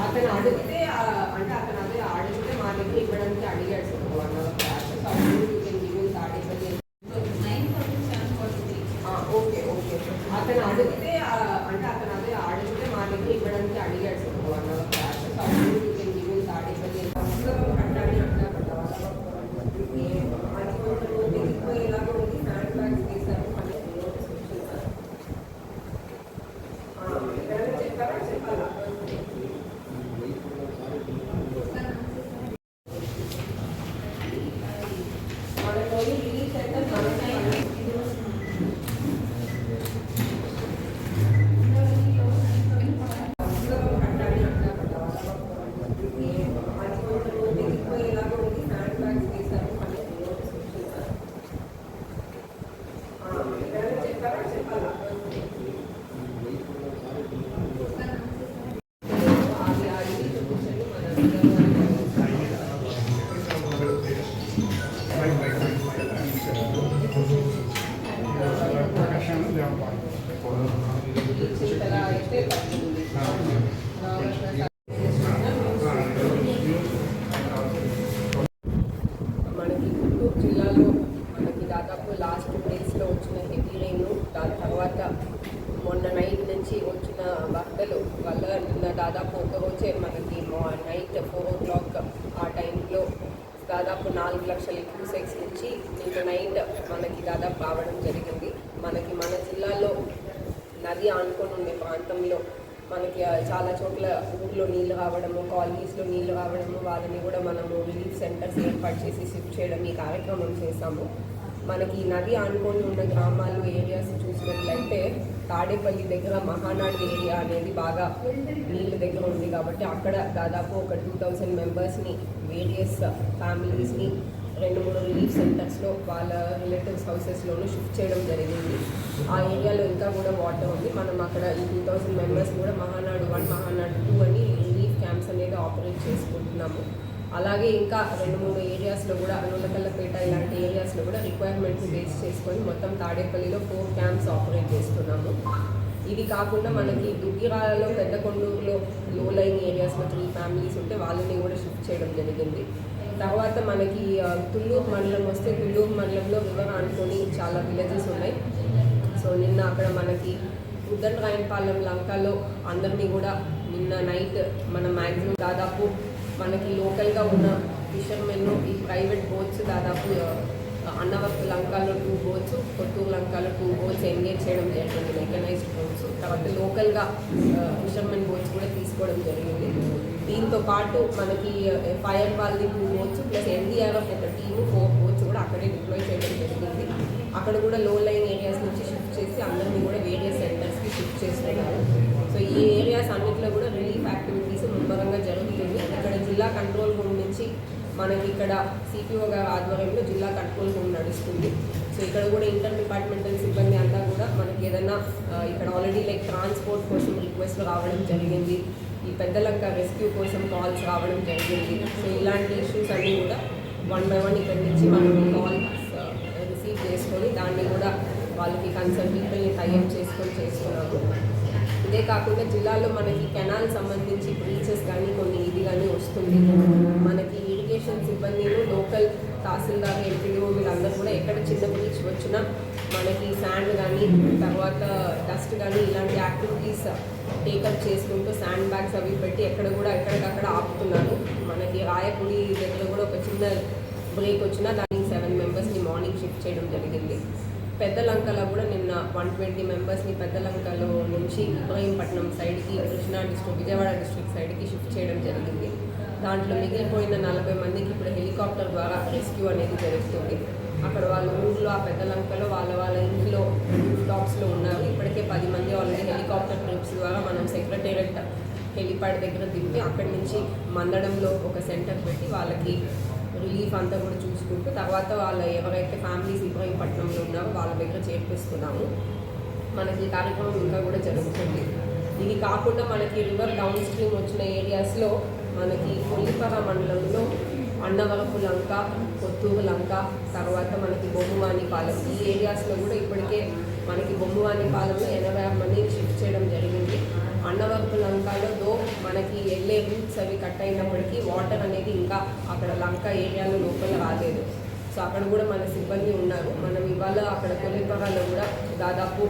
అతను అడిగితే అంటే అతను అదే అడిగితే మా దగ్గర ఇవ్వడానికి అడిగాడు sir one hour class so అతను అడిగితే అంటే అతను అదే అడిగితే మా దగ్గర ఇవ్వడానికి అడిగాడు. నుంచి వచ్చిన వరదలు వల్ల దాదాపు ఒక రోజే మనకి నైట్ ఫోర్ ఓ క్లాక్ ఆ టైంలో దాదాపు నాలుగు లక్షల క్యూసెక్స్ నుంచి నిన్న నైట్ మనకి దాదాపు రావడం జరిగింది. మనకి మన జిల్లాలో నది ఆనుకొని ఉండే ప్రాంతంలో మనకి చాలా చోట్ల ఊర్లో నీళ్ళు రావడము కాలనీస్లో నీళ్ళు రావడము వాళ్ళని కూడా మనము రిలీఫ్ సెంటర్స్ ఏర్పాటు చేసి షిఫ్ట్ చేయడం ఈ కార్యక్రమం చేశాము. మనకి నది ఆనుకొని ఉన్న గ్రామాలు ఏరియాస్ చూసినట్లయితే తాడేపల్లి దగ్గర మహానాడు ఏరియా అనేది బాగా నీళ్ళ దగ్గర ఉంది కాబట్టి అక్కడ దాదాపు ఒక టూ థౌజండ్ మెంబర్స్ని వేరియస్ ఫ్యామిలీస్ని రెండు మూడు రిలీఫ్ సెంటర్స్లో వాళ్ళ రిలేటివ్స్ హౌసెస్లోనూ షిఫ్ట్ చేయడం జరిగింది. ఆ ఏరియాలో ఇంకా కూడా వాటర్ ఉంది. మనం అక్కడ ఈ టూ థౌజండ్ మెంబర్స్ కూడా మహానాడు వన్ మహానాడు టూ అని రిలీఫ్ క్యాంప్స్ అనేది ఆపరేట్ చేసుకుంటున్నాము. అలాగే ఇంకా రెండు మూడు ఏరియాస్లో కూడా నూలకల్లపేట ఇలాంటి ఏరియాస్లో కూడా రిక్వైర్మెంట్స్ బేస్ చేసుకొని మొత్తం తాడేపల్లిలో ఫోర్ క్యాంప్స్ ఆపరేట్ చేస్తున్నాము. ఇది కాకుండా మనకి దుగ్గిరాలలో పెద్ద కొండూరులో లో లైన్ ఏరియాస్లో త్రీ ఫ్యామిలీస్ ఉంటే వాళ్ళని కూడా షిఫ్ట్ చేయడం జరిగింది. తర్వాత మనకి ఆ, తుళ్ళూరు మండలం వస్తే తుళ్ళూరు మండలంలో వివర అనుకుని చాలా విలేజెస్ ఉన్నాయి. సో నిన్న అక్కడ మనకి ఉద్దండరాయనపాలెం లంకలో అందరినీ కూడా నిన్న నైట్ మన మ్యాక్సిమం దాదాపు మనకి లోకల్గా ఉన్న ఫిషర్మెన్ ఈ ప్రైవేట్ బోట్స్ దాదాపు ఆ, అన్నవరపు టూ బోట్స్ కొత్తూరు లంకాలో టూ బోట్స్ ఎంగేజ్ చేయడం జరిగింది మెకనైజ్డ్ బోట్స్. తర్వాత లోకల్గా ఫిషర్మెన్ బోట్స్ కూడా తీసుకోవడం జరిగింది. దీంతో పాటు మనకి ఫైర్ వాళ్ళది టూ బోట్స్ ప్లస్ ఎన్డీఆర్ఎఫ్ ఒక టీము ఫోర్ బోట్స్ కూడా అక్కడే డిప్లాయ్ చేయడం జరిగింది. అక్కడ కూడా లో లైన్ ఏరియాస్ నుంచి షిఫ్ట్ చేసి అందరినీ కూడా వేరియస్ సెంటర్స్కి షిఫ్ట్ చేస్తున్నారు. సో ఈ ఏరియాస్ అన్నింటిలో కూడా రిలీఫ్ యాక్టివిటీస్ ముమ్మరంగా జరుగుతుంది ఇక్కడ జిల్లా కంట్రోల్ రూమ్ నుంచి మనకి ఇక్కడ సిపిఓ గారి ఆధ్వర్యంలో జిల్లా కంట్రోల్ రూమ్ నడుస్తుంది. సో ఇక్కడ కూడా ఇంటర్ డిపార్ట్మెంటల్ సిబ్బంది అంతా కూడా మనకి ఏదైనా ఇక్కడ ఆల్రెడీ లైక్ ట్రాన్స్పోర్ట్ కోసం రిక్వెస్ట్ రావడం జరిగింది. ఈ పెద్దలంక రెస్క్యూ కోసం కాల్స్ రావడం జరిగింది. సో ఇలాంటి ఇష్యూస్ అన్నీ కూడా వన్ బై వన్ ఇక్కడ నుంచి మనం కాల్ రిసీవ్ చేసుకొని దాన్ని కూడా వాళ్ళకి కన్సల్ట్ పీపుల్ని టైఅప్ చేసుకొని చేసుకున్నాము ఇదే కాకుండా జిల్లాలో మనకి కెనాల్ సంబంధించి వస్తుంది. మనకి ఇరిగేషన్ సిబ్బందిలో లోకల్ తహసీల్దార్ ఎంపీడీఓ వీళ్ళందరూ కూడా ఎక్కడ చిన్న బీచ్ వచ్చినా మనకి శాండ్ కానీ తర్వాత డస్ట్ కానీ ఇలాంటి యాక్టివిటీస్ టేకప్ చేసుకుంటూ శాండ్ బ్యాగ్స్ అవి పెట్టి ఎక్కడ కూడా ఎక్కడికక్కడ ఆపుతున్నారు. మనకి రాయపూడి దగ్గర కూడా ఒక చిన్న బ్రేక్ వచ్చినా దానికి సెవెన్ మెంబర్స్ని మార్నింగ్ షిఫ్ట్ చేయడం జరిగింది. పెద్ద లంకలో కూడా నిన్న వన్ ట్వంటీ మెంబర్స్ని పెద్ద లంకలో నుంచి ఇబ్రహీంపట్నం సైడ్కి కృష్ణా డిస్ట్రిక్ట్ విజయవాడ డిస్ట్రిక్ట్ సైడ్కి షిఫ్ట్ చేయడం జరిగింది. దాంట్లో మిగిలిపోయిన నలభై మందికి ఇప్పుడు హెలికాప్టర్ ద్వారా రెస్క్యూ అనేది జరుగుతుంది. అక్కడ వాళ్ళ ఊళ్ళో ఆ పెద్ద లంకలో వాళ్ళ వాళ్ళ ఇంట్లో టాప్స్లో ఉన్నారు. ఇప్పటికే పది మంది ఆల్రెడీ హెలికాప్టర్ ట్రిప్స్ ద్వారా మనం సెక్రటేరియట్ హెలిప్యాడ్ దగ్గర దింపి అక్కడి నుంచి మందడంలో ఒక సెంటర్ పెట్టి వాళ్ళకి రిలీఫ్ అంతా కూడా చూసుకుంటూ తర్వాత వాళ్ళ ఎవరైతే ఫ్యామిలీస్ ఇబ్రహీంపట్నంలో ఉన్నారో వాళ్ళ దగ్గర చేర్పిస్తున్నాము. మనకి ఈ కార్యక్రమం ఇంకా కూడా జరుగుతుంది. ఇది కాకుండా మనకి రివర్ డౌన్ స్ట్రీమ్ వచ్చిన ఏరియాస్లో మనకి కొల్లిపర మండలంలో అండవలపు లంక కొత్తూరు లంక తర్వాత మనకి బొమ్మవాణి పాలెం. ఈ ఏరియాస్లో కూడా ఇప్పటికే మనకి బొమ్మవాణి పాలెంలో ఎనభై ఆరు మందిని షిఫ్ట్ చేయడం జరిగింది. అన్నవరపు లంకలో దో మనకి వెళ్ళే రూట్స్ అవి కట్ అయినప్పటికీ వాటర్ అనేది ఇంకా అక్కడ లంక ఏరియాలో లోపల రాలేదు. సో అక్కడ కూడా మన సిబ్బంది ఉన్నారు. మనం ఇవాళ అక్కడ కొలిపరాలో కూడా దాదాపు